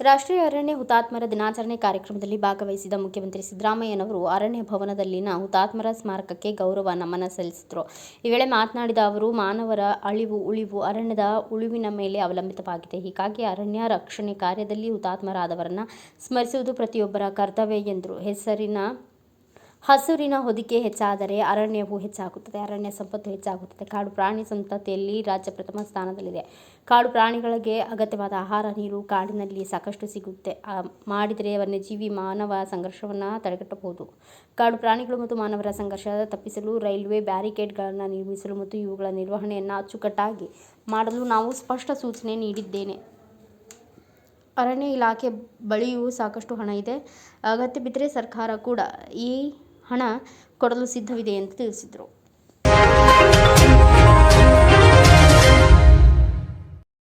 ರಾಷ್ಟ್ರೀಯ ಅರಣ್ಯ ಹುತಾತ್ಮರ ದಿನಾಚರಣೆ ಕಾರ್ಯಕ್ರಮದಲ್ಲಿ ಭಾಗವಹಿಸಿದ ಮುಖ್ಯಮಂತ್ರಿ ಸಿದ್ದರಾಮಯ್ಯನವರು ಅರಣ್ಯ ಭವನದಲ್ಲಿನ ಹುತಾತ್ಮರ ಸ್ಮಾರಕಕ್ಕೆ ಗೌರವ ನಮನ ಸಲ್ಲಿಸಿದರು. ಈ ವೇಳೆ ಮಾತನಾಡಿದ ಅವರು, ಮಾನವರ ಅಳಿವು, ಉಳಿವು ಅರಣ್ಯದ ಉಳಿವಿನ ಮೇಲೆ ಅವಲಂಬಿತವಾಗಿದೆ. ಹೀಗಾಗಿ ಅರಣ್ಯ ರಕ್ಷಣೆ ಕಾರ್ಯದಲ್ಲಿ ಹುತಾತ್ಮರಾದವರನ್ನು ಸ್ಮರಿಸುವುದು ಪ್ರತಿಯೊಬ್ಬರ ಕರ್ತವ್ಯ ಎಂದರು ಹೆಸರಿನ ಹಸುರಿನ ಹೊದಿಕೆ ಹೆಚ್ಚಾದರೆ ಅರಣ್ಯವು ಹೆಚ್ಚಾಗುತ್ತದೆ. ಅರಣ್ಯ ಸಂಪತ್ತು ಹೆಚ್ಚಾಗುತ್ತದೆ. ಕಾಡು ಪ್ರಾಣಿ ಸಂತತಿಯಲ್ಲಿ ರಾಜ್ಯ ಪ್ರಥಮ ಸ್ಥಾನದಲ್ಲಿದೆ. ಕಾಡು ಪ್ರಾಣಿಗಳಿಗೆ ಅಗತ್ಯವಾದ ಆಹಾರ, ನೀರು ಕಾಡಿನಲ್ಲಿ ಸಾಕಷ್ಟು ಸಿಗುತ್ತೆ. ಮಾಡಿದರೆ ವನ್ಯಜೀವಿ ಮಾನವ ಸಂಘರ್ಷವನ್ನು ತಡೆಗಟ್ಟಬಹುದು. ಕಾಡು ಪ್ರಾಣಿಗಳು ಮತ್ತು ಮಾನವರ ಸಂಘರ್ಷ ತಪ್ಪಿಸಲು ರೈಲ್ವೆ ಬ್ಯಾರಿಕೇಡ್ಗಳನ್ನು ನಿರ್ಮಿಸಲು ಮತ್ತು ಇವುಗಳ ನಿರ್ವಹಣೆಯನ್ನು ಅಚ್ಚುಕಟ್ಟಾಗಿ ಮಾಡಲು ನಾವು ಸ್ಪಷ್ಟ ಸೂಚನೆ ನೀಡಿದ್ದೇನೆ. ಅರಣ್ಯ ಇಲಾಖೆ ಬಳಿಯೂ ಸಾಕಷ್ಟು ಹಣ ಇದೆ. ಅಗತ್ಯ ಬಿದ್ದರೆ ಸರ್ಕಾರ ಕೂಡ ಈ ಹಣ ಕೊಡಲು ಸಿದ್ಧವಿದೆ ಎಂದು ತಿಳಿಸಿದರು.